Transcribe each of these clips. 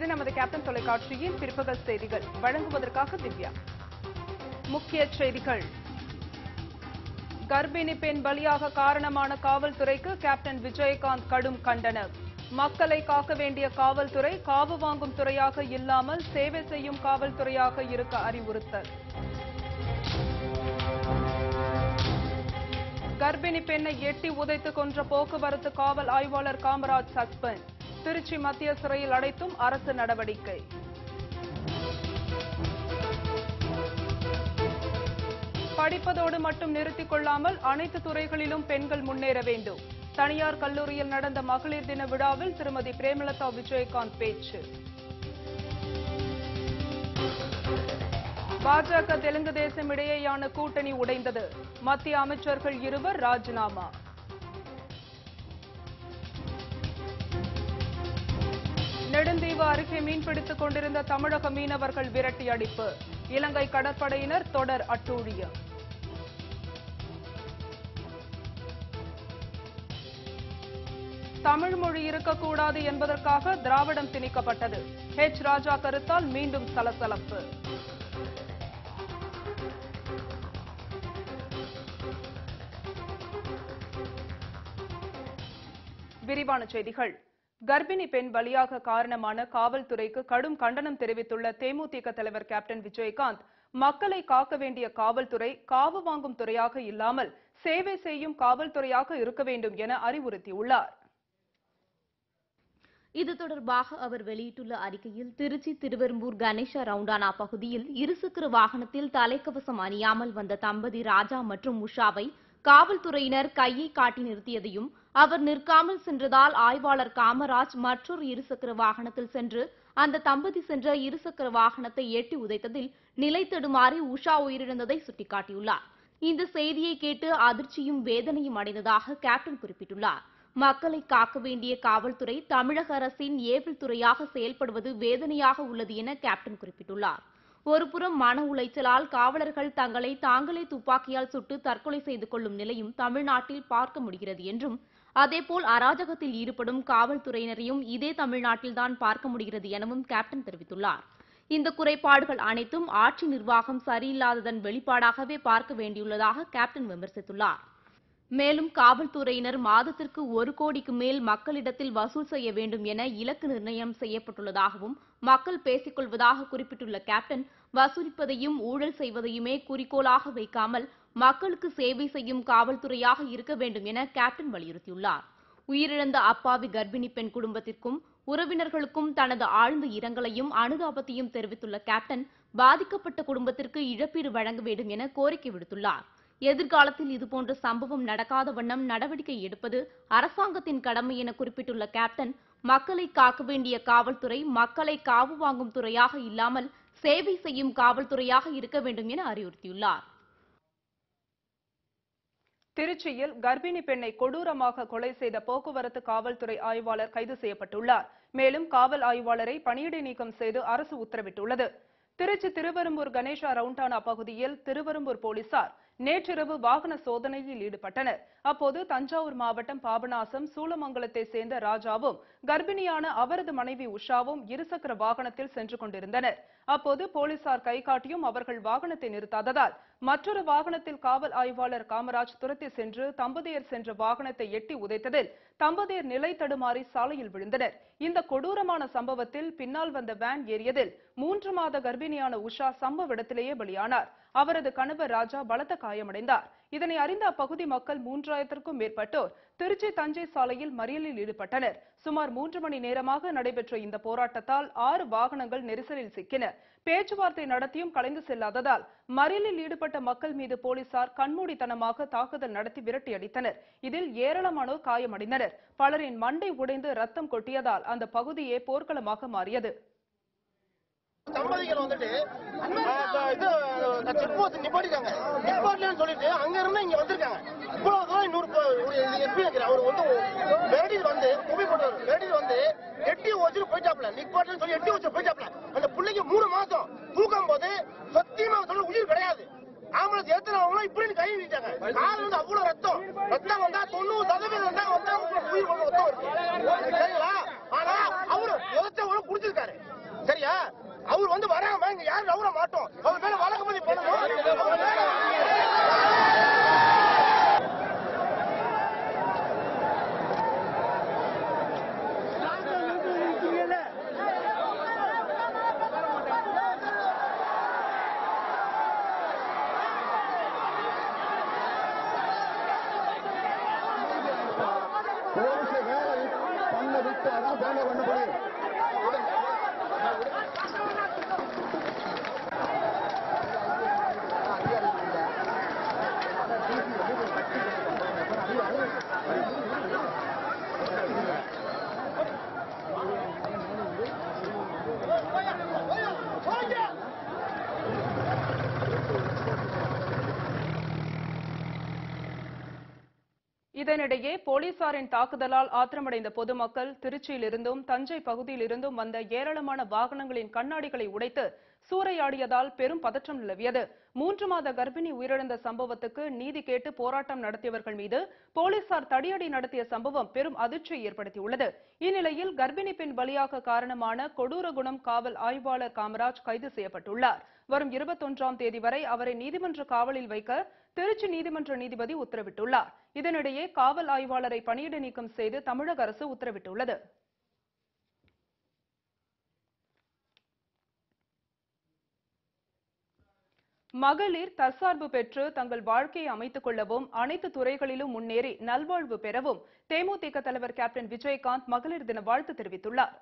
இது நமது கேப்டன் தொலைக்காட்சியின் பிற்பகல் செய்திகள். வழங்குவதற்காக திவ்யா. முக்கிய செய்திகள். கர்ப்பிணி பெண் பலியாக காரணமான காவல்துறைக்கு கேப்டன் விஜயகாந்த் கடும் கண்டனம். மக்களை காக்க வேண்டிய காவல்துறை காவு வாங்கும் துறையாக இல்லாமல் சேவை செய்யும் காவல்துறையாக இருக்க அறிவுறுத்தல். கர்ப்பிணி பெண்ணை எட்டி உதைத்து கொன்ற போக்குவரத்து காவல் ஆய்வாளர் காமராஜ் சஸ்பெண்ட். திருச்சி மத்திய சிறையில் அடைத்தும் அரசு நடவடிக்கை. படிப்பதோடு மட்டும் நிறுத்திக் கொள்ளாமல் அனைத்து துறைகளிலும் பெண்கள் முன்னேற வேண்டும். தனியார் கல்லூரியில் நடந்த மகளிர் தின விழாவில் திருமதி பிரேமலதா விஜயகாந்த் பேச்சு. பாஜக தெலுங்கு தேசம் இடையேயான கூட்டணி உடைந்தது. மத்திய அமைச்சர்கள் இருவர் ராஜினாமா. நெடுந்தீவு அருகே மீன்பிடித்துக் கொண்டிருந்த தமிழக மீனவர்கள் விரட்டி அடிப்பு. இலங்கை கடற்படையினர் தொடர் அட்டூழியம். தமிழ் மொழி இருக்கக்கூடாது என்பதற்காக திராவிடம் திணிக்கப்பட்டது. ஹெச் ராஜா கருத்தால் மீண்டும் சலசலப்பு. விரிவான செய்திகள். கர்ப்பிணி பெண் பலியாக காரணமான காவல்துறைக்கு கடும் கண்டனம் தெரிவித்துள்ள தேமுதிக தலைவர் கேப்டன் விஜயகாந்த் மக்களை காக்க வேண்டிய காவல்துறை காவு வாங்கும் துறையாக இல்லாமல் சேவை செய்யும் காவல்துறையாக இருக்க வேண்டும் என அறிவுறுத்தியுள்ளார். இது தொடர்பாக அவர் வெளியிட்டுள்ள அறிக்கையில் திருச்சி திருவெரும்பூர் கணேசா ரவுண்டானா பகுதியில் இருசக்கர வாகனத்தில் தலைக்கவசம் அணியாமல் வந்த தம்பதி ராஜா மற்றும் உஷாவை காவல்துறையினர் கையை காட்டி நிறுத்தியதையும் அவர் நிற்காமல் சென்றதால் ஆய்வாளர் காமராஜ் மற்றொரு இருசக்கர வாகனத்தில் சென்று அந்த தம்பதி சென்ற இருசக்கர வாகனத்தை எட்டி உதைத்ததில் நிலை தடுமாறி உஷா உயிரிழந்ததை சுட்டிக்காட்டியுள்ளார். இந்த செய்தியை கேட்டு அதிர்ச்சியும் வேதனையும் அடைந்ததாக கேப்டன் குறிப்பிட்டுள்ளார். மக்களை காக்க வேண்டிய காவல்துறை தமிழக அரசின் ஏவல் துறையாக செயல்படுவது வேதனையாக உள்ளது என கேப்டன் குறிப்பிட்டுள்ளார். ஒருபுறம் மன உளைச்சலால் காவலர்கள் தங்களை தாங்களே துப்பாக்கியால் சுட்டு தற்கொலை செய்து கொள்ளும் நிலையும் தமிழ்நாட்டில் பார்க்க முடிகிறது என்றும் அதேபோல் அராஜகத்தில் ஈடுபடும் காவல்துறையினரையும் இதே தமிழ்நாட்டில்தான் பார்க்க முடிகிறது எனவும் கேப்டன் தெரிவித்துள்ளார். இந்த குறைபாடுகள் அனைத்தும் ஆட்சி நிர்வாகம் சரியில்லாததன் வெளிப்பாடாகவே பார்க்க வேண்டியுள்ளதாக கேப்டன் விமர்சித்துள்ளார். மேலும் காவல்துறையினர் மாதத்திற்கு ஒரு கோடிக்கு மேல் மக்களிடத்தில் வசூல் செய்ய வேண்டும் என இலக்கு நிர்ணயம் செய்யப்பட்டுள்ளதாகவும் மக்கள் பேசிக் கொள்வதாக குறிப்பிட்டுள்ள கேப்டன் வசூலிப்பதையும் ஊழல் செய்வதையுமே குறிக்கோளாக வைக்காமல் மக்களுக்கு சேவை செய்யும் காவல்துறையாக இருக்க வேண்டும் என கேப்டன் வலியுறுத்தியுள்ளார். உயிரிழந்த அப்பாவி கர்ப்பிணி பெண் குடும்பத்திற்கும் உறவினர்களுக்கும் தனது ஆழ்ந்த இரங்கலையும் அனுதாபத்தையும் தெரிவித்துள்ள கேப்டன் பாதிக்கப்பட்ட குடும்பத்திற்கு இழப்பீடு வழங்க வேண்டும் என கோரிக்கை விடுத்துள்ளார். எதிர்காலத்தில் இதுபோன்ற சம்பவம் நடக்காத வண்ணம் நடவடிக்கை எடுப்பது அரசாங்கத்தின் கடமை என குறிப்பிட்டுள்ள கேப்டன் மக்களை காக்க வேண்டிய காவல்துறை மக்களை காவு வாங்கும் துறையாக இல்லாமல் சேவை செய்யும் காவல்துறையாக இருக்க வேண்டும் என அறிவுறுத்தியுள்ளார். திருச்சியில் கர்ப்பிணி பெண்ணை கொடூரமாக கொலை செய்த போக்குவரத்து காவல்துறை ஆய்வாளர் கைது செய்யப்பட்டுள்ளார். மேலும் காவல் ஆய்வாளரை பணியிடை நீக்கம் செய்து அரசு உத்தரவிட்டுள்ளது. திருச்சி திருவெரும்பூர் கணேஷா ரவுண்டானா பகுதியில் திருவெரும்பூர் போலீசார் நேற்றிரவு வாகன சோதனையில் ஈடுபட்டனர். அப்போது தஞ்சாவூர் மாவட்டம் பாபநாசம் சூளமங்கலத்தை சேர்ந்த ராஜாவும் கர்ப்பிணியான அவரது மனைவி உஷாவும் இருசக்கர வாகனத்தில் சென்று கொண்டிருந்தனர். அப்போது போலீசார் கைகாட்டியும் அவர்கள் வாகனத்தை நிறுத்தாததால் மற்றொரு வாகனத்தில் காவல் ஆய்வாளர் காமராஜ் துரத்தி சென்று தம்பதியர் சென்ற வாகனத்தை எட்டி உதைத்ததில் தம்பதியர் நிலை தடுமாறி சாலையில் விழுந்தனர். இந்த கொடூரமான சம்பவத்தில் பின்னால் வந்த வேன் ஏறியதில் மூன்று மாத கர்ப்பிணியான உஷா சம்பவ இடத்திலேயே பலியானார். அவரது கணவர் ராஜா பலத்த காயமடைந்தார். இதனை அறிந்த அப்பகுதி மக்கள் மூன்றாயிரத்திற்கும் மேற்பட்டோர் திருச்சி தஞ்சை சாலையில் மறியலில் ஈடுபட்டனர். சுமார் மூன்று மணி நேரமாக நடைபெற்ற இந்த போராட்டத்தால் ஆறு வாகனங்கள் நெரிசலில் சிக்கின. பேச்சுவார்த்தை நடத்தியும் கலைந்து செல்லாததால் மறியலில் ஈடுபட்ட மக்கள் மீது போலீசார் கண்மூடித்தனமாக தாக்குதல் நடத்தி விரட்டியடித்தனர் இதில் ஏராளமானோர் காயமடைந்தனர். பலரின் மண்டை உடைந்து ரத்தம் கொட்டியதால் அந்த பகுதியே போர்க்களமாக மாறியது. தம்பதிகள் வந்துட்டு. இது செக் போஸ்ட் நிப்பாட்டிட்டாங்க. நிப்பாட்டலன்னு சொல்லிட்டு அங்க இருந்து இங்க வந்திருக்காங்க. இவ்வளவு தூரம் இன்னொரு எஸ்பி அவர் வந்து வேடியில் வந்து புகை போட்டவர் வேடியில் வந்து எட்டி வச்சுட்டு போயிட்டாப்ல நிப்பாட்டலன்னு சொல்லி எட்டி வச்சு போயிட்டாப்ல அந்த பிள்ளைக்கு மூணு மாசம். தூக்கும் போது சத்தியமா சொல்ல உயிர் கிடையாது. ஆம்புலன்ஸ் ஏத்துறவங்களும் இப்படி கை நீட்டாங்க கால வந்து அவ்வளவு ரத்தம். ரத்தம் வந்தா தொண்ணூறு சதவீதம் வந்தா வந்தா உயிர் ரத்தம் வருது. சரிங்களா? ஆனா அவரு எதிர்த்தவங்களும் குடிச்சிருக்காரு. அவர் வந்து வராம இங்க யாரும் நவுற மாட்டோம். அவர் மேல வழக்கு பதிவு பண்ணணும். பண்ண விட்டு அதான் பேன பண்ண. முடியும் Thank you. இதனிடையே போலீசாரின் தாக்குதலால் ஆத்திரமடைந்த பொதுமக்கள் திருச்சியிலிருந்தும் தஞ்சை பகுதியிலிருந்தும் வந்த ஏராளமான வாகனங்களின் கண்ணாடிகளை உடைத்து சூறையாடியதால் பெரும் பதற்றம் நிலவியது. மூன்று மாத கர்ப்பிணி உயிரிழந்த சம்பவத்துக்கு நீதி கேட்டு போராட்டம் நடத்தியவர்கள் மீது போலீசார் தடியடி நடத்திய சம்பவம் பெரும் அதிர்ச்சியை ஏற்படுத்தியுள்ளது. இந்நிலையில் கர்ப்பிணி பெண் பலியாக காரணமான கொடூரகுணம் காவல் ஆய்வாளர் காமராஜ் கைது செய்யப்பட்டுள்ளார். வரும் இருபத்தொன்றாம் தேதி வரை அவரை நீதிமன்ற காவலில் வைக்க திருச்சி நீதிமன்ற நீதிபதி உத்தரவிட்டுள்ளார். இதனிடையே காவல் ஆய்வாளரை பணியிட நீக்கம் செய்து தமிழக அரசு உத்தரவிட்டுள்ளது. மகளிர் தற்சார்பு பெற்று தங்கள் வாழ்க்கையை அமைத்துக் கொள்ளவும் அனைத்து துறைகளிலும் முன்னேறி நல்வாழ்வு பெறவும் தேமுதிக தலைவர் கேப்டன் விஜயகாந்த் மகளிர் தின வாழ்த்து தெரிவித்துள்ளார்.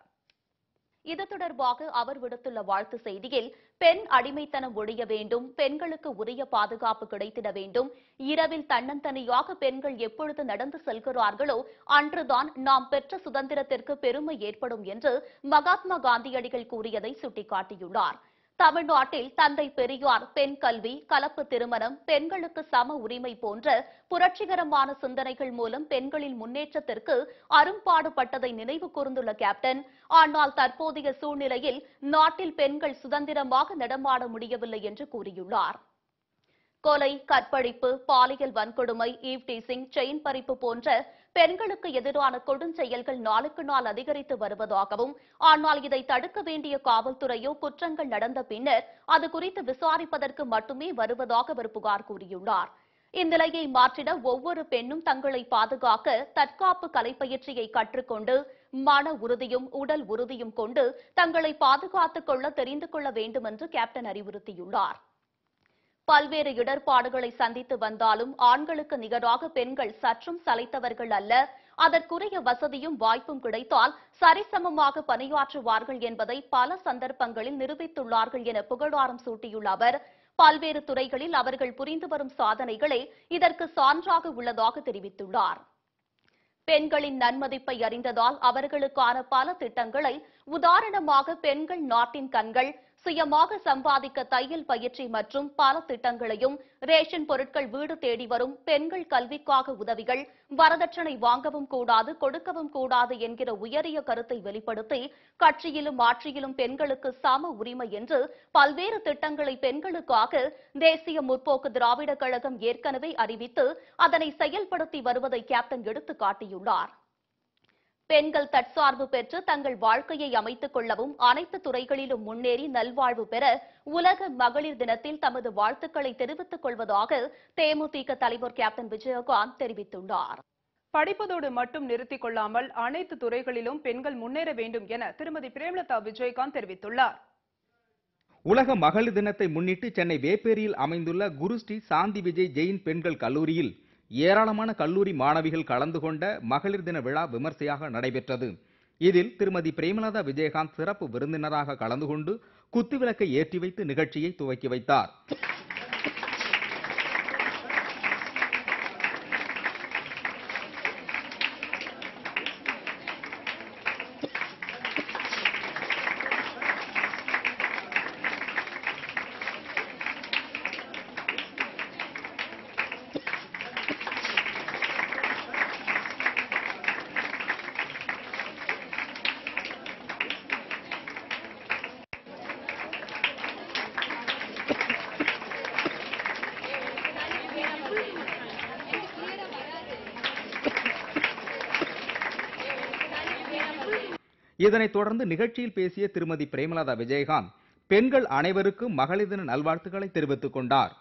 இது தொடர்பாக அவர் விடுத்துள்ள வாழ்த்து செய்தியில் பெண் அடிமைத்தனம் ஒழிய வேண்டும் பெண்களுக்கு உரிய பாதுகாப்பு கிடைத்திட வேண்டும் இரவில் தன்னந்தனியாக பெண்கள் எப்பொழுது நடந்து செல்கிறார்களோ அன்றுதான் நாம் பெற்ற சுதந்திரத்திற்கு பெருமை ஏற்படும் என்று மகாத்மா காந்தியடிகள் கூறியதை சுட்டிக்காட்டியுள்ளார். தமிழ்நாட்டில் தந்தை பெரியார் பெண் கல்வி கலப்பு திருமணம் பெண்களுக்கு சம உரிமை போன்ற புரட்சிகரமான சிந்தனைகள் மூலம் பெண்களின் முன்னேற்றத்திற்கு அரும்பாடுபட்டதை நினைவு கூர்ந்துள்ள கேப்டன் ஆனால் தற்போதைய சூழ்நிலையில் நாட்டில் பெண்கள் சுதந்திரமாக நடமாட முடியவில்லை என்று கூறியுள்ளார். கொலை கற்பழிப்பு பாலியல் வன்கொடுமை ஈவ்டீசிங் செயின் பறிப்பு போன்ற பெண்களுக்கு எதிரான கொடுஞ்செயல்கள் நாளுக்கு நாள் அதிகரித்து வருவதாகவும் ஆனால் இதை தடுக்க வேண்டிய காவல்துறையோ குற்றங்கள் நடந்த பின்னர் அது குறித்து விசாரிப்பதற்கு மட்டுமே வருவதாக அவர் புகார் கூறியுள்ளார். இந்நிலையை மாற்றிட ஒவ்வொரு பெண்ணும் தங்களை பாதுகாக்க தற்காப்பு கலைப்பயிற்சியை கற்றுக்கொண்டு மன உறுதியும் உடல் உறுதியும் கொண்டு தங்களை பாதுகாத்துக் கொள்ள தெரிந்து கொள்ள வேண்டும் என்று கேப்டன் அறிவுறுத்தியுள்ளார். பல்வேறு இடர்பாடுகளை சந்தித்து வந்தாலும் ஆண்களுக்கு நிகராக பெண்கள் சற்றும் சளைத்தவர்கள் அல்ல. அதற்குரிய வசதியும் வாய்ப்பும் கிடைத்தால் சரிசமமாக பணியாற்றுவார்கள் என்பதை பல சந்தர்ப்பங்களில் நிரூபித்துள்ளார்கள் என புகழாரம் சூட்டியுள்ள அவர். பல்வேறு துறைகளில் அவர்கள் புரிந்து வரும் சாதனைகளே இதற்கு சான்றாக உள்ளதாக தெரிவித்துள்ளார். பெண்களின் நன்மதிப்பை அறிந்ததால் அவர்களுக்கான பல திட்டங்களை உதாரணமாக பெண்கள் நாட்டின் கண்கள் சுயமாக சம்பாதிக்க தையல் பயிற்சி மற்றும் பல திட்டங்களையும் ரேஷன் பொருட்கள் வீடு தேடி வரும் பெண்கள் கல்விக்காக உதவிகள் வரதட்சணை வாங்கவும் கூடாது கொடுக்கவும் கூடாது என்கிற உயரிய கருத்தை வெளிப்படுத்தி கட்சியிலும் ஆட்சியிலும் பெண்களுக்கு சம உரிமை என்று பல்வேறு திட்டங்களை பெண்களுக்காக தேசிய முற்போக்கு திராவிட கழகம் ஏற்கனவே அறிவித்து அதனை செயல்படுத்தி வருவதை கேப்டன் எடுத்துக் காட்டியுள்ளார் பெண்கள் தற்சார்பு பெற்று தங்கள் வாழ்க்கையை அமைத்துக் கொள்ளவும் அனைத்து துறைகளிலும் முன்னேறி நல்வாழ்வு பெற உலக மகளிர் தினத்தில் தமது வாழ்த்துக்களை தெரிவித்துக் கொள்வதாக தேமுதிக தலைவர் கேப்டன் விஜயகாந்த் தெரிவித்துள்ளார். படிப்பதோடு மட்டும் நிறுத்திக் கொள்ளாமல் அனைத்து துறைகளிலும் பெண்கள் முன்னேற வேண்டும் என திருமதி பிரேமலதா விஜயகாந்த் தெரிவித்துள்ளார். உலக மகளிர் தினத்தை முன்னிட்டு சென்னை வேப்பேரியில் அமைந்துள்ள குருஸ்ரீ சாந்தி விஜய் ஜெயின் பெண்கள் கல்லூரியில் ஏராளமான கல்லூரி மாணவிகள் கலந்து கொண்ட மகளிர் தின விழா விமர்சையாக நடைபெற்றது. இதில் திருமதி பிரேமலதா விஜயகாந்த் சிறப்பு விருந்தினராக கலந்து கொண்டு குத்துவிளக்கை ஏற்றி வைத்து நிகழ்ச்சியை துவக்கி வைத்தார். இதனைத் தொடர்ந்து நிகழ்ச்சியில் பேசிய திருமதி பிரேமலதா விஜயகாந்த் பெண்கள் அனைவருக்கும் மகளிர் தின நல்வாழ்த்துக்களை தெரிவித்துக் கொண்டார்.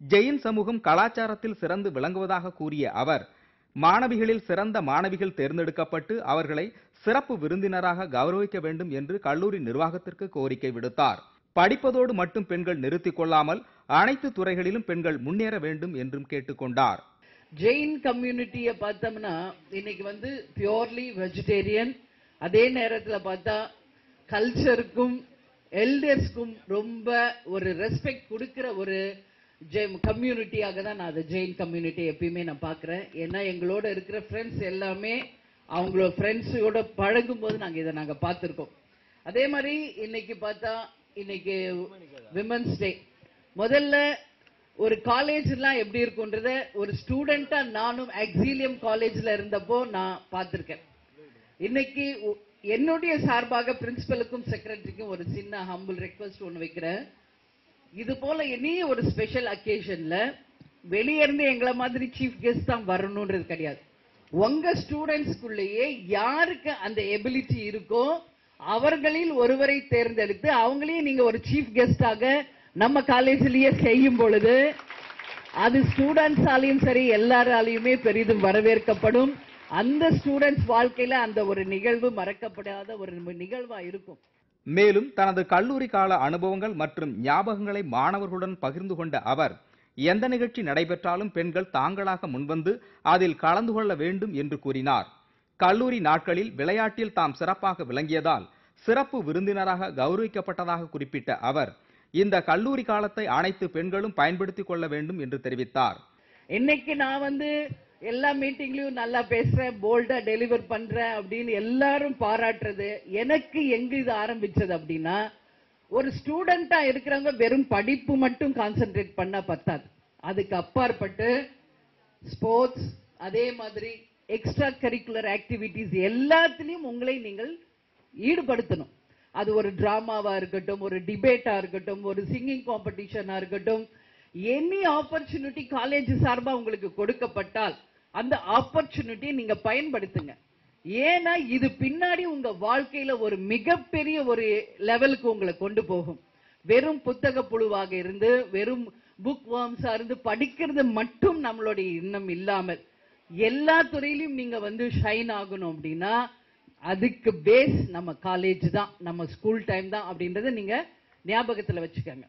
ஜெயின் சமூகம் கலாச்சாரத்தில் சிறந்து விளங்குவதாக கூறிய அவர் மாணவிகளில் சிறந்த மாணவிகள் தேர்ந்தெடுக்கப்பட்டு அவர்களை சிறப்பு விருந்தினராக கௌரவிக்க வேண்டும் என்று கல்லூரி நிர்வாகத்திற்கு கோரிக்கை விடுத்தார். படிப்பதோடு மட்டும் பெண்கள் நிறுத்திக் கொள்ளாமல் அனைத்து துறைகளிலும் பெண்கள் முன்னேற வேண்டும் என்றும் கேட்டுக்கொண்டார் ஜெயின் கம்யூனிட்டியை பார்த்தோம்னா இன்னைக்கு வந்து பியோர்லி வெஜிடேரியன் அதே நேரத்தில் பார்த்தா கல்ச்சருக்கும் எல்டர்ஸ்க்கும் ரொம்ப ஒரு ரெஸ்பெக்ட் கொடுக்குற ஒரு கம்யூனிட்டியாக தான் நான் அதை ஜெயின் கம்யூனிட்டி எப்பயுமே நான் பார்க்குறேன். ஏன்னா எங்களோட இருக்கிற ஃப்ரெண்ட்ஸ் எல்லாமே அவங்களோட ஃப்ரெண்ட்ஸோட பழகும் போது நாங்கள் இதை நாங்கள் பார்த்துருக்கோம். அதே மாதிரி இன்னைக்கு பார்த்தா இன்னைக்கு விமன்ஸ் டே முதல்ல ஒரு காலேஜ்லாம் எப்படி இருக்குன்றத ஒரு ஸ்டூடெண்ட்டாக நானும் எக்ஸீலியம் காலேஜில் இருந்தப்போ நான் பார்த்துருக்கேன். இன்னைக்கு என்னுடைய சார்பாக பிரின்சிபலுக்கும் செக்ரட்டரிக்கும் ஒரு சின்ன ஹம்பிள் ரெக்வஸ்ட் ஒன்று வைக்கிறேன். இது போல இனி ஒரு ஸ்பெஷல் அக்கேஷன்ல வெளியிருந்து எங்களை மாதிரி சீஃப் கெஸ்ட் தான் வரணும்ன்றது கிடையாது. உங்க ஸ்டூடெண்ட்ஸ்குள்ளேயே யாருக்கு அந்த எபிலிட்டி இருக்கோ அவர்களில் ஒருவரை தேர்ந்தெடுத்து அவங்களையும் நீங்க ஒரு சீஃப் கெஸ்டாக நம்ம காலேஜிலேயே செய்யும் பொழுது அது ஸ்டூடெண்ட்ஸாலையும் சரி எல்லாராலையுமே பெரிதும் வரவேற்கப்படும். அந்த ஸ்டூடெண்ட்ஸ் வாழ்க்கையில அந்த ஒரு நிகழ்வு மறக்கப்படாத ஒரு நிகழ்வா இருக்கும். மேலும் தனது கல்லூரி கால அனுபவங்கள் மற்றும் ஞாபகங்களை மாணவர்களுடன் பகிர்ந்து கொண்ட அவர் எந்த நிகழ்ச்சி நடைபெற்றாலும் பெண்கள் தாங்களாக முன்வந்து அதில் கலந்து கொள்ள வேண்டும் என்று கூறினார். கல்லூரி நாட்களில் விளையாட்டில் தாம் சிறப்பாக விளங்கியதால் சிறப்பு விருந்தினராக கௌரவிக்கப்பட்டதாக குறிப்பிட்ட அவர் இந்த கல்லூரி காலத்தை அனைத்து பெண்களும் பயன்படுத்திக் கொள்ள வேண்டும் என்று தெரிவித்தார். இன்னைக்கு நான் வந்து எல்லா மீட்டிங்லயும் நல்லா பேசுறேன் போல்டா டெலிவர் பண்றேன் அப்படின்னு எல்லாரும் பாராட்டுறது எனக்கு எங்க இது ஆரம்பிச்சது அப்படின்னா ஒரு ஸ்டூடெண்டா இருக்கிறவங்க வெறும் படிப்பு மட்டும் கான்சென்ட்ரேட் பண்ணா பத்தாது. அதுக்கு அப்பாற்பட்டு ஸ்போர்ட்ஸ் அதே மாதிரி எக்ஸ்ட்ரா கரிக்குலர் ஆக்டிவிட்டிஸ் எல்லாத்துலயும் உங்களை நீங்கள் ஈடுபடுத்தணும். அது ஒரு டிராமாவா இருக்கட்டும் ஒரு டிபேட்டா இருக்கட்டும் ஒரு சிங்கிங் காம்படிஷனா இருக்கட்டும் எனி ஆப்பர்ச்சுனிட்டி காலேஜ் சார்பா உங்களுக்கு கொடுக்கப்பட்டால் அந்த ஆப்பர்ச்சுனிட்டியை நீங்க பயன்படுத்துங்க. ஏன்னா இது பின்னாடி உங்க வாழ்க்கையில ஒரு மிகப்பெரிய ஒரு லெவலுக்கு உங்களை கொண்டு போகும். வெறும் புத்தக புழுவாக இருந்து வெறும் புக் வார்ம்ஸா இருந்து படிக்கிறது மட்டும் நம்மளுடைய எண்ணம் இல்லாமல் எல்லா துறையிலும் நீங்க வந்து ஷைன் ஆகணும் அப்படின்னா அதுக்கு பேஸ் நம்ம காலேஜ் தான் நம்ம ஸ்கூல் டைம் தான் அப்படின்றத நீங்க ஞாபகத்துல வச்சுக்கோங்க.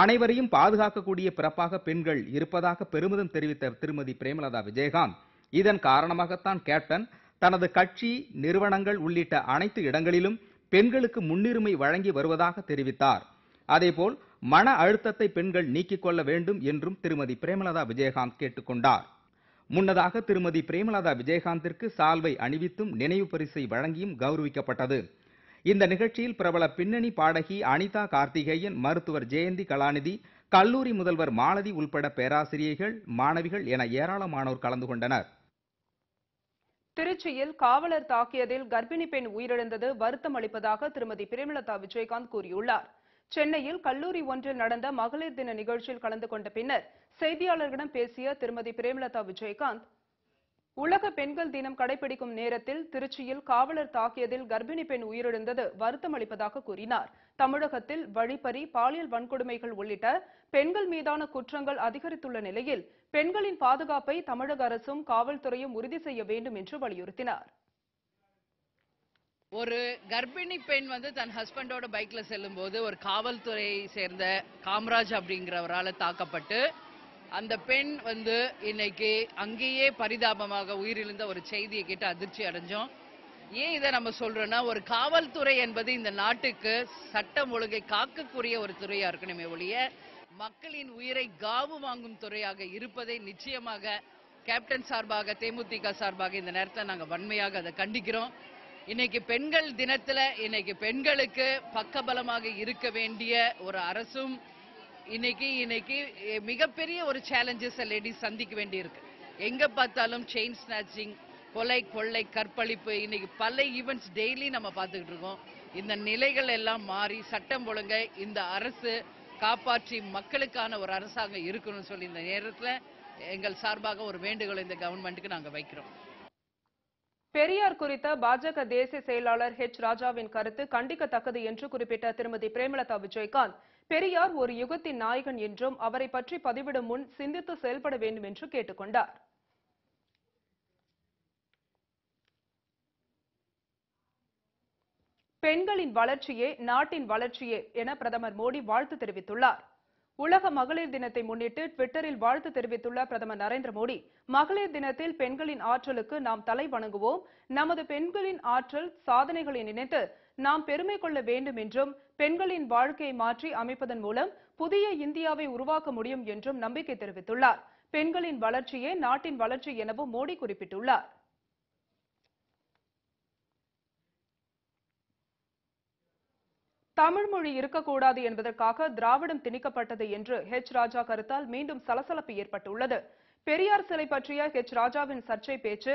அனைவரையும் பாதுகாக்கக்கூடிய பிறப்பாக பெண்கள் இருப்பதாக பெருமிதம் தெரிவித்த திருமதி பிரேமலதா விஜயகாந்த். இதன் காரணமாகத்தான் கேப்டன் தனது கட்சி நிறுவனங்கள் உள்ளிட்ட அனைத்து இடங்களிலும் பெண்களுக்கு முன்னுரிமை வழங்கி வருவதாக தெரிவித்தார். அதேபோல் மன அழுத்தத்தை பெண்கள் நீக்கிக் கொள்ள வேண்டும் என்றும் திருமதி பிரேமலதா விஜயகாந்த் கேட்டுக்கொண்டார் முன்னதாக திருமதி பிரேமலதா விஜயகாந்திற்கு சால்வை அணிவித்தும் நினைவு பரிசை வழங்கியும் கௌரவிக்கப்பட்டது. இந்த நிகழ்ச்சியில் பிரபல பின்னணி பாடகி அனிதா கார்த்திகேயன் மருத்துவர் ஜெயந்தி கலாநிதி கல்லூரி முதல்வர் மாலதி உள்பட பேராசிரியர்கள் மாணவிகள் என ஏராளமானோர் கலந்து கொண்டனர். திருச்சியில் காவலர் தாக்கியதில் கர்ப்பிணி பெண் உயிரிழந்தது வருத்தம் அளிப்பதாக திருமதி பிரேமலதா விஜயகாந்த் கூறியுள்ளார். சென்னையில் கல்லூரி ஒன்றில் நடந்த மகளிர் தின நிகழ்ச்சியில் கலந்து கொண்ட பின்னர் செய்தியாளர்களிடம் பேசிய திருமதி பிரேமலதா விஜயகாந்த் உலக பெண்கள் தினம் கடைபிடிக்கும் நேரத்தில் திருச்சியில் காவலர் தாக்கியதில் கர்ப்பிணி பெண் உயிரிழந்தது வருத்தம் அளிப்பதாக கூறினார். தமிழகத்தில் வழிப்பறி பாலியல் வன்கொடுமைகள் உள்ளிட்ட பெண்கள் மீதான குற்றங்கள் அதிகரித்துள்ள நிலையில் பெண்களின் பாதுகாப்பை தமிழக அரசும் காவல்துறையும் உறுதி செய்ய வேண்டும் என்று வலியுறுத்தினார். ஒரு கர்ப்பிணி பெண் வந்து தன் ஹஸ்பண்டோட பைக்ல செல்லும்போது ஒரு காவல்துறையை சேர்ந்த காமராஜ் அப்படிங்கிறவரால தாக்கப்பட்டு அந்த பெண் வந்து இன்னைக்கு அங்கேயே பரிதாபமாக உயிரிழந்த ஒரு செய்தியை கேட்டு அதிர்ச்சி அடைஞ்சோம். ஏன் இதை நம்ம சொல்றோம்னா ஒரு காவல்துறை என்பது இந்த நாட்டுக்கு சட்டம் ஒழுங்கை காக்கக்கூடிய ஒரு துறையா இருக்கணுமே ஒழிய மக்களின் உயிரை காவு வாங்கும் துறையாக இருப்பதை நிச்சயமாக கேப்டன் சார்பாக தேமுதிக சார்பாக இந்த நேரத்தில் நாங்க வன்மையாக அதை கண்டிக்கிறோம். இன்னைக்கு பெண்கள் தினத்துல இன்னைக்கு பெண்களுக்கு பக்கபலமாக இருக்க வேண்டிய ஒரு அரசும் இன்னைக்கு இன்னைக்கு மிகப்பெரிய ஒரு சேலஞ்சஸ் லேடிஸ் சந்திக்க வேண்டியிருக்கு. எங்க பார்த்தாலும் செயின் ஸ்நாச்சிங் கொலை கொள்ளை கற்பழிப்பு இன்னைக்கு பல ஈவெண்ட்ஸ் டெய்லி நம்ம பார்த்துக்கிட்டு இருக்கோம். இந்த நிலைகள் எல்லாம் மாறி சட்டம் ஒழுங்கை இந்த அரசு காப்பாற்றி மக்களுக்கான ஒரு அரசாங்கம் இருக்கணும்னு சொல்லி இந்த நேரத்துல எங்கள் சார்பாக ஒரு வேண்டுகோள் இந்த கவர்மெண்ட்டுக்கு நாங்க வைக்கிறோம். பெரியார் குறித்த பாஜக தேசிய செயலாளர் ஹெச் ராஜாவின் கருத்து கண்டிக்கத்தக்கது என்று குறிப்பிட்ட திருமதி பிரேமலதா விஜயகாந்த். பெரியார் ஒரு யுகத்தின் நாயகன் என்றும் அவரை பற்றி பதிவிடும் முன் சிந்தித்து செயல்பட வேண்டும் என்று கேட்டுக்கொண்டார். பெண்களின் வளர்ச்சியே நாட்டின் வளர்ச்சியே என பிரதமர் மோடி வாழ்த்து தெரிவித்துள்ளார். உலக மகளிர் தினத்தை முன்னிட்டு ட்விட்டரில் வாழ்த்து தெரிவித்துள்ள பிரதமர் நரேந்திர மோடி மகளிர் தினத்தில் பெண்களின் ஆற்றலுக்கு நாம் தலை வணங்குவோம். நமது பெண்களின் ஆற்றல் சாதனைகளை நினைத்து நாம் பெருமை கொள்ள வேண்டும் என்றும் பெண்களின் வாழ்க்கையை மாற்றி அமைப்பதன் மூலம் புதிய இந்தியாவை உருவாக்க முடியும் என்றும் நம்பிக்கை தெரிவித்துள்ளார். பெண்களின் வளர்ச்சியே நாட்டின் வளர்ச்சி எனவும் மோடி குறிப்பிட்டுள்ளார். தமிழ் மொழி இருக்கக்கூடாது என்பதற்காக திராவிடம் திணிக்கப்பட்டது என்று ஹெச் ராஜா கருத்தால் மீண்டும் சலசலப்பு ஏற்பட்டுள்ளது. பெரியார் சிலை பற்றிய ஹெச் ராஜாவின் சர்ச்சை பேச்சு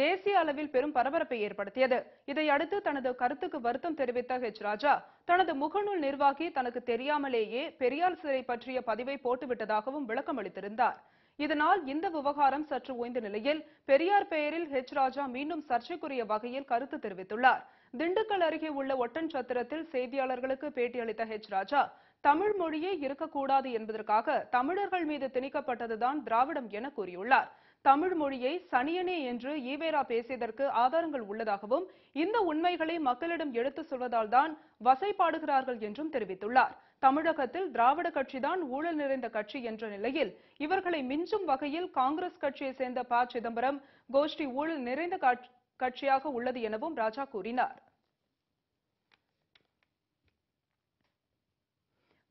தேசிய அளவில் பெரும் பரபரப்பை ஏற்படுத்தியது. இதையடுத்து தனது கருத்துக்கு வருத்தம் தெரிவித்த ஹெச் ராஜா தனது முகநூல் நிர்வாகி தனக்கு தெரியாமலேயே பெரியார் சிலை பற்றிய பதிவை போட்டுவிட்டதாகவும் விளக்கம் அளித்திருந்தார். இதனால் இந்த விவகாரம் சற்று ஓய்ந்த நிலையில் பெரியார் பெயரில் ஹெச் ராஜா மீண்டும் சர்ச்சைக்குரிய வகையில் கருத்து தெரிவித்துள்ளார். திண்டுக்கல் அருகே உள்ள ஒட்டன்சத்திரத்தில் செய்தியாளர்களுக்கு பேட்டியளித்த ஹெச் ராஜா தமிழ் மொழியே இருக்கக்கூடாது என்பதற்காக தமிழர்கள் மீது திணிக்கப்பட்டதுதான் திராவிடம் என கூறியுள்ளார். தமிழ் மொழியை சனியனே என்று ஈவேரா பேசியதற்கு ஆதாரங்கள் உள்ளதாகவும் இந்த உண்மைகளை மக்களிடம் எடுத்து சொல்வதால் தான் வசைப்பாடுகிறார்கள் என்றும் தெரிவித்துள்ளார். தமிழகத்தில் திராவிட கட்சிதான் ஊழல் நிறைந்த கட்சி என்ற நிலையில் இவர்களை மிஞ்சும் வகையில் காங்கிரஸ் கட்சியை சேர்ந்த ப. சிதம்பரம் கோஷ்டி ஊழல் நிறைந்த கட்சி- கட்சியாக உள்ளது எனவும் ராஜா கூறினார்.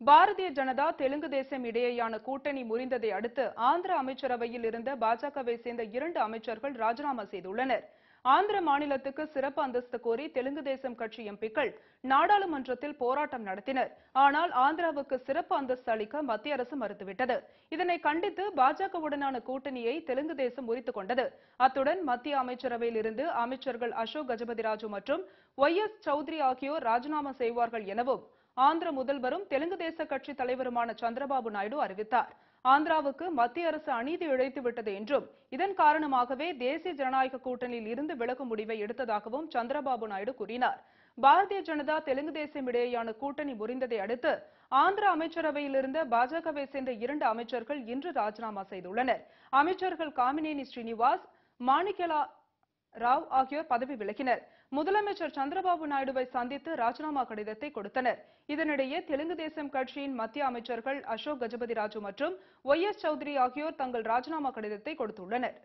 பாரதிய ஜனதா தெலுங்கு தேசம் இடையேயான கூட்டணி முறிந்ததை அடுத்து ஆந்திர அமைச்சரவையில் இருந்த பாஜகவை சேர்ந்த இரண்டு அமைச்சர்கள் ராஜினாமா செய்துள்ளனர். ஆந்திர மாநிலத்துக்கு சிறப்பு அந்தஸ்து கோரி தெலுங்கு தேசம் கட்சி எம்பிக்கள் நாடாளுமன்றத்தில் போராட்டம் நடத்தினர். ஆனால் ஆந்திராவுக்கு சிறப்பு அந்தஸ்து அளிக்க மத்திய அரசு மறுத்துவிட்டது. இதனை கண்டித்து பாஜகவுடனான கூட்டணியை தெலுங்கு தேசம் முறித்துக் கொண்டது. அத்துடன் மத்திய அமைச்சரவையில் இருந்து அமைச்சர்கள் அசோக் கஜபதி ராஜு மற்றும் ஒய் எஸ் சௌத்ரி ஆகியோர் ராஜினாமா செய்வார்கள் எனவும் ஆந்திர முதல்வரும் தெலுங்கு தேச கட்சி தலைவருமான சந்திரபாபு நாயுடு அறிவித்தார். ஆந்திராவுக்கு மத்திய அரசு அநீதி இழைத்து விட்டது என்றும் இதன் காரணமாகவே தேசிய ஜனநாயக கூட்டணியில் இருந்து விலகும் முடிவை எடுத்ததாகவும் சந்திரபாபு நாயுடு கூறினார். பாரதிய ஜனதா தெலுங்கு தேசம் இடையேயான கூட்டணி முறிந்ததை அடுத்து ஆந்திர அமைச்சரவையில் இருந்த பாஜகவை சேர்ந்த இரண்டு அமைச்சர்கள் இன்று ராஜினாமா செய்துள்ளனர். அமைச்சர்கள் காமினேனி ஸ்ரீனிவாஸ் மாணிக்கலா ராவ் ஆகியோர் பதவி விலகினர். முதலமைச்சர் சந்திரபாபு நாயுடுவை சந்தித்து ராஜினாமா கடிதத்தை கொடுத்தனர். இதனிடையே தெலுங்கு தேசம் கட்சியின் மத்திய அமைச்சர்கள் அசோக் கஜபதி ராஜு மற்றும் ஒய் எஸ் சௌத்ரி ஆகியோர் தங்கள் ராஜினாமா கடிதத்தை கொடுத்துள்ளனர்.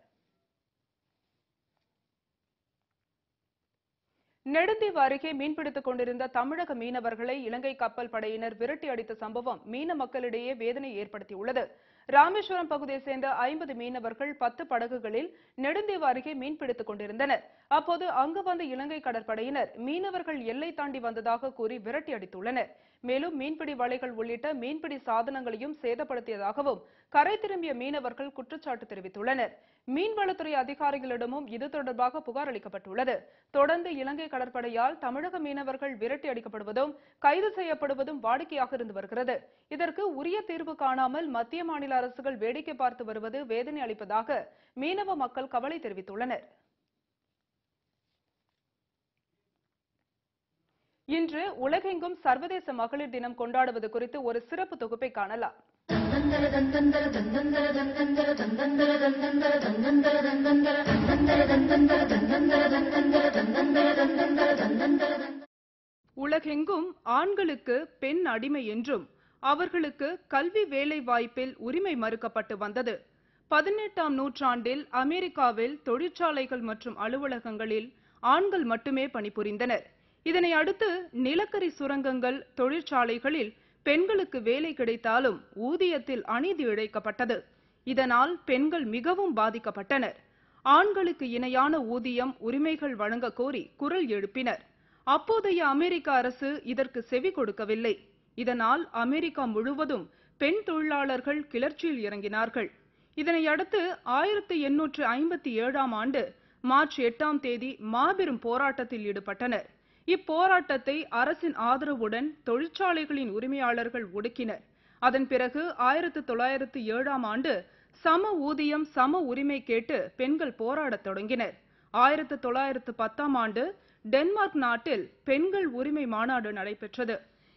நெடுந்தீவு அருகே மீன்பிடித்துக் கொண்டிருந்த தமிழக மீனவர்களை இலங்கை கப்பல் படையினர் விரட்டி அடித்த சம்பவம் மீன மக்களிடையே வேதனை ஏற்படுத்தியுள்ளது. ராமேஸ்வரம் பகுதியைச் சேர்ந்த ஐம்பது மீனவர்கள் பத்து படகுகளில் நெடுந்தீவு அருகே மீன்பிடித்துக் கொண்டிருந்தனர். அப்போது அங்கு வந்த இலங்கை கடற்படையினர் மீனவர்கள் எல்லை தாண்டி வந்ததாக கூறி விரட்டி அடித்துள்ளனர். மேலும் மீன்பிடி வலைகள் உள்ளிட்ட மீன்பிடி சாதனங்களையும் சேதப்படுத்தியதாகவும் கரை திரும்பிய மீனவர்கள் குற்றச்சாட்டு தெரிவித்துள்ளனர். மீன்வளத்துறை அதிகாரிகளிடமும் இது தொடர்பாக புகார் அளிக்கப்பட்டுள்ளது. தொடர்ந்து இலங்கை கடற்படையால் தமிழக மீனவர்கள் விரட்டி அடிக்கப்படுவதும் கைது செய்யப்படுவதும் வாடிக்கையாக இருந்து வருகிறது. இதற்கு உரிய தீர்வு காணாமல் மத்திய மாநில அரசுகள் வேடிக்கை பார்த்து வருவது வேதனை அளிப்பதாக மீனவ மக்கள் கவலை தெரிவித்துள்ளனர். இன்று உலகெங்கும் சர்வதேச மகளிர் தினம் கொண்டாடுவது குறித்து ஒரு சிறப்பு தொகுப்பை காணலாம். உலகெங்கும் ஆண்களுக்கு பெண் அடிமை என்றும் அவர்களுக்கு கல்வி வேலை வாய்ப்பில் உரிமை மறுக்கப்பட்டு வந்தது. பதினெட்டாம் நூற்றாண்டில் அமெரிக்காவில் தொழிற்சாலைகள் மற்றும் அலுவலகங்களில் ஆண்கள் மட்டுமே பணிபுரிந்தனர். இதனை அடுத்து நிலக்கரி சுரங்கங்கள் தொழிற்சாலைகளில் பெண்களுக்கு வேலை கிடைத்தாலும் ஊதியத்தில் அநீதி இழைக்கப்பட்டது. இதனால் பெண்கள் மிகவும் பாதிக்கப்பட்டனர். ஆண்களுக்கு இணையான ஊதியம் உரிமைகள் வழங்க கோரி குரல் எழுப்பினர். அப்போதைய அமெரிக்க அரசு இதற்கு செவி கொடுக்கவில்லை. இதனால் அமெரிக்கா முழுவதும் பெண் தொழிலாளர்கள் கிளர்ச்சியில் இறங்கினார்கள். இதனையடுத்து ஆயிரத்தி எண்ணூற்று ஐம்பத்தி ஏழாம் ஆண்டு மார்ச் எட்டாம் தேதி மாபெரும் போராட்டத்தில் ஈடுபட்டனர். இப்போராட்டத்தை அரசின் ஆதரவுடன் தொழிற்சாலைகளின் உரிமையாளர்கள் ஒடுக்கினர். அதன் பிறகு ஆயிரத்து தொள்ளாயிரத்து ஏழாம் ஆண்டு சம ஊதியம் சம உரிமை கேட்டு பெண்கள் போராடத் தொடங்கினர். ஆயிரத்து தொள்ளாயிரத்து பத்தாம் ஆண்டு டென்மார்க் நாட்டில் பெண்கள் உரிமை மாநாடு நடைபெற்றது.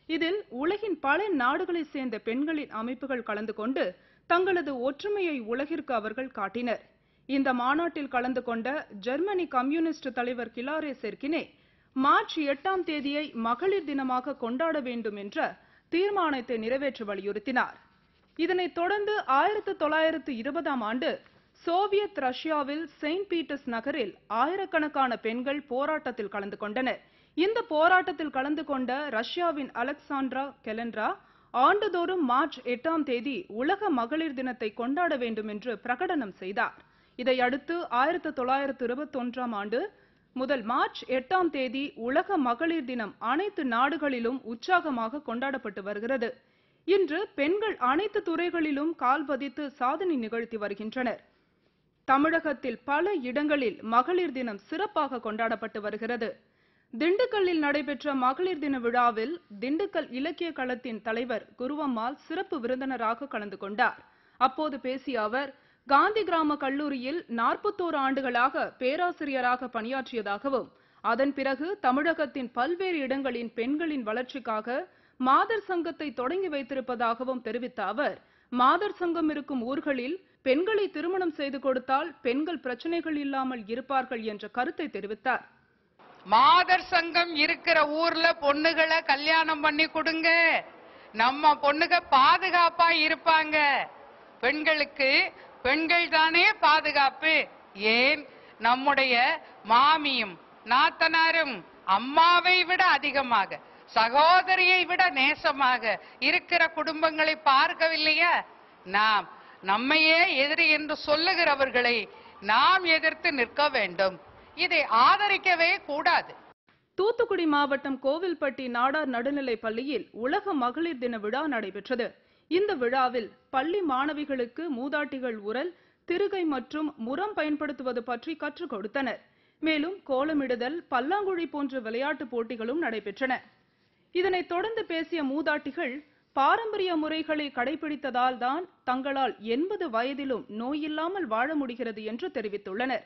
இதில் உலகின் பல நாடுகளைச் சேர்ந்த பெண்களின் அமைப்புகள் கலந்து கொண்டு தங்களது ஒற்றுமையை உலகிற்கு அவர்கள் காட்டினர். இந்த மாநாட்டில் கலந்து கொண்ட ஜெர்மனி கம்யூனிஸ்ட் தலைவர் கிலாரே செர்கினே மார்ச் எட்டாம் தேதியை மகளிர் தினமாக கொண்டாட வேண்டும் என்ற தீர்மானத்தை நிறைவேற்ற வலியுறுத்தினார். இதனைத் தொடர்ந்து ஆயிரத்து தொள்ளாயிரத்து இருபதாம் ஆண்டு சோவியத் ரஷ்யாவில் செயின்ட் பீட்டர்ஸ் நகரில் ஆயிரக்கணக்கான பெண்கள் போராட்டத்தில் கலந்து கொண்டனர். இந்த போராட்டத்தில் கலந்து கொண்ட ரஷ்யாவின் அலெக்சாண்ட்ரா கெலன்ரா ஆண்டுதோறும் மார்ச் எட்டாம் தேதி உலக மகளிர் தினத்தை கொண்டாட வேண்டும் என்று பிரகடனம் செய்தார். இதையடுத்து ஆயிரத்து தொள்ளாயிரத்து இருபத்தொன்றாம் ஆண்டு முதல் மார்ச் எட்டாம் தேதி உலக மகளிர் தினம் அனைத்து நாடுகளிலும் உற்சாகமாக கொண்டாடப்பட்டு வருகிறது. இன்று பெண்கள் அனைத்து துறைகளிலும் கால் பதித்து சாதனை நிகழ்த்தி வருகின்றனர். தமிழகத்தில் பல இடங்களில் மகளிர் தினம் சிறப்பாக கொண்டாடப்பட்டு வருகிறது. திண்டுக்கல்லில் நடைபெற்ற மகளிர் தின விழாவில் திண்டுக்கல் இலக்கிய களத்தின் தலைவர் குருவம்மாள் சிறப்பு விருந்தினராக கலந்து கொண்டார். அப்போது பேசிய அவர் காந்தி கிராம கல்லூரியில் நாற்பத்தோரு ஆண்டுகளாக பேராசிரியராக பணியாற்றியதாகவும் அதன் பிறகு தமிழகத்தின் பல்வேறு இடங்களின் பெண்களின் வளர்ச்சிக்காக மாதர் சங்கத்தை தொடங்கி வைத்திருப்பதாகவும் தெரிவித்த அவர் மாதர் சங்கம் இருக்கும் ஊர்களில் பெண்களை திருமணம் செய்து கொடுத்தால் பெண்கள் பிரச்சனைகள் இல்லாமல் இருப்பார்கள் என்ற கருத்தை தெரிவித்தார். மாதர் சங்கம் இருக்கிற ஊர்ல பொண்ணுகளை கல்யாணம் பண்ணி கொடுங்க. நம்ம பொண்ணுக பாதுகாப்பா இருப்பாங்க. பெண்களுக்கு பெண்கள் தானே பாதுகாப்பு? ஏன்? நம்முடைய மாமியும் நாத்தனாரும் அம்மாவை விட அதிகமாக சகோதரியை விட நேசமாக இருக்கிற குடும்பங்களை பார்க்கவில்லையா? நாம் நம்மையே எதிரி என்று சொல்லுகிறவர்களை நாம் எதிர்த்து நிற்க வேண்டும். இதை ஆதரிக்கவே கூடாது. தூத்துக்குடி மாவட்டம் கோவில்பட்டி நாடார் நடுநிலைப் பள்ளியில் உலக மகளிர் தின விழா நடைபெற்றது. இந்த விழாவில் பள்ளி மாணவிகளுக்கு மூதாட்டிகள் உரல் திருகை மற்றும் முரம் பயன்படுத்துவது பற்றி கற்றுக் கொடுத்தனர். மேலும் கோலமிடுதல் பல்லாங்குழி போன்ற விளையாட்டுப் போட்டிகளும் நடைபெற்றன. இதனைத் தொடர்ந்து பேசிய மூதாட்டிகள் பாரம்பரிய முறைகளை கடைபிடித்ததால் தான் தங்களால் எண்பது வயதிலும் நோயில்லாமல் வாழ முடிகிறது என்று தெரிவித்துள்ளனர்.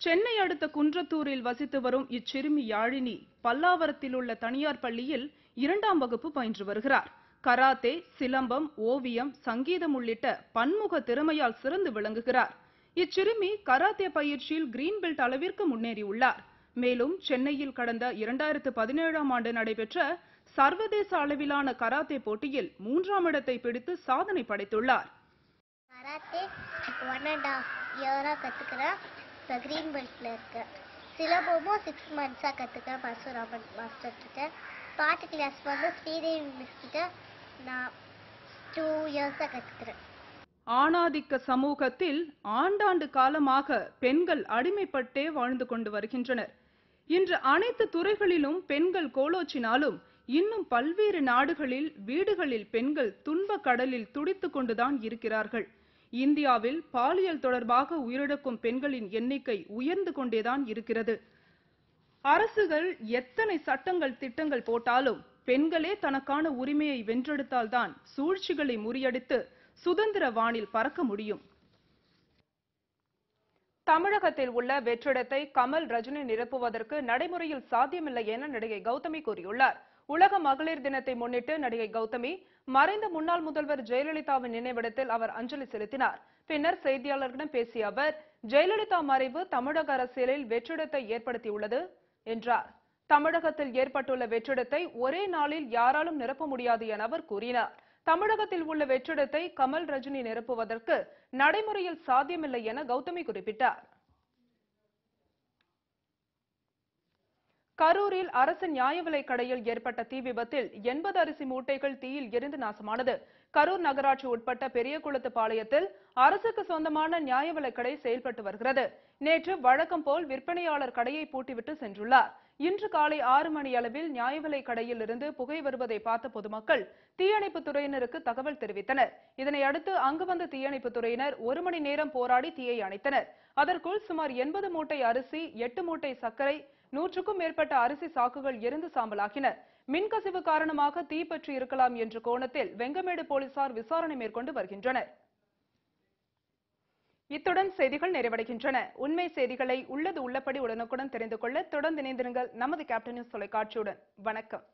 சென்னை அடுத்த குன்றத்தூரில் வசித்து வரும் இச்சிறுமி யாழினி பல்லாவரத்தில் உள்ள தனியார் பள்ளியில் இரண்டாம் வகுப்பு பயின்று வருகிறார். கராத்தே சிலம்பம் ஓவியம் சங்கீதம் உள்ளிட்ட பன்முக திறமையால் சிறந்து விளங்குகிறார். இச்சிறுமி கராத்தே பயிற்சியில் கிரீன் பெல்ட் அளவிற்கு முன்னேறியுள்ளார். மேலும் சென்னையில் கடந்த இரண்டாயிரத்து பதினேழாம் ஆண்டு நடைபெற்ற சர்வதேச அளவிலான கராத்தே போட்டியில் மூன்றாம் இடத்தை பிடித்து சாதனை படைத்துள்ளார். கராத்தே ஒன் அண்ட் ஆஃப் இயராக கற்றுக்கிறேன் இப்போ க்ரீன் பெல்ட்டில் இருக்கேன் சிலபமும் சிக்ஸ் மந்த்ஸாக கற்றுக்கிறேன் பரசுராமன் மாஸ்டர் கிட்ட. பாட்டு கிளாஸ் வந்து ஸ்ரீதேவி மிஸ் கிட்ட நான் டூ இயர்ஸாக கற்றுக்கிறேன் ஆணாதிக்க சமூகத்தில் ஆண்டாண்டு காலமாக பெண்கள் அடிமைப்பட்டே வாழ்ந்து கொண்டு வருகின்றனர். இன்று அனைத்து துறைகளிலும் பெண்கள் கோலோச்சினாலும் இன்னும் பல்வேறு நாடுகளில் வீடுகளில் பெண்கள் துன்பக் கடலில் துடித்துக் கொண்டுதான் இருக்கிறார்கள். இந்தியாவில் பாலியல் தொடர்பாக உயிரிழக்கும் பெண்களின் எண்ணிக்கை உயர்ந்து கொண்டேதான் இருக்கிறது. அரசுகள் எத்தனை சட்டங்கள் திட்டங்கள் போட்டாலும் பெண்களே தனக்கான உரிமையை வென்றெடுத்தால்தான் சூழ்ச்சிகளை முறியடித்து சுதந்திர வானில் பறக்க முடியும். தமிழகத்தில் உள்ள வெற்றிடத்தை கமல் ரஜினி நிரப்புவதற்கு நடைமுறையில் சாத்தியமில்லை என நடிகை கௌதமி கூறியுள்ளார். உலக மகளிர் தினத்தை முன்னிட்டு நடிகை கௌதமி மறைந்த முன்னாள் முதல்வர் ஜெயலலிதாவின் நினைவிடத்தில் அவர் அஞ்சலி செலுத்தினார். பின்னர் செய்தியாளர்களிடம் பேசிய அவர் ஜெயலலிதா மறைவு தமிழக அரசியலில் வெற்றிடத்தை ஏற்படுத்தியுள்ளது என்றார். தமிழகத்தில் ஏற்பட்டுள்ள வெற்றிடத்தை ஒரே நாளில் யாராலும் நிரப்ப முடியாது என அவர் கூறினார். தமிழகத்தில் உள்ள வெற்றிடத்தை கமல் ரஜினி நிரப்புவதற்கு நடைமுறையில் சாத்தியமில்லை என கௌதமி குறிப்பிட்டார். கரூரில் அரசு நியாய விலைக் கடையில் ஏற்பட்ட தீ விபத்தில் எண்பது அரிசி மூட்டைகள் தீயில் எரிந்து நாசமானது. கரூர் நகராட்சி உட்பட்ட பெரியகுளத்து பாளையத்தில் அரசுக்கு சொந்தமான நியாய விலைக் கடை செயல்பட்டு வருகிறது. நேற்று வழக்கம் போல் விற்பனையாளர் கடையை பூட்டிவிட்டு சென்றுள்ளார். இன்று காலை ஆறு மணி அளவில் நியாயவிலை கடையில் இருந்து புகை வருவதை பார்த்த பொதுமக்கள் தீயணைப்புத் துறையினருக்கு தகவல் தெரிவித்தனர். இதனையடுத்து அங்கு வந்த தீயணைப்புத் துறையினர் ஒரு மணி நேரம் போராடி தீயை அணைத்தனர். அதற்குள் சுமார் எண்பது மூட்டை அரிசி எட்டு மூட்டை சர்க்கரை நூற்றுக்கும் மேற்பட்ட அரிசி சாக்குகள் எரிந்து சாம்பலாகின. மின்கசிவு காரணமாக தீ பற்றி இருக்கலாம் என்ற கோணத்தில் வெங்கமேடு போலீசார் விசாரணை மேற்கொண்டு வருகின்றனர். இத்துடன் செய்திகள் நிறைவடைகின்றன. உண்மை செய்திகளை உள்ளது உள்ளபடி உடனுக்குடன் தெரிந்து கொள்ள தொடர்ந்து இணைந்திருங்கள். நமது கேப்டன் நியூஸ் தொலைக்காட்சியுடன். வணக்கம்.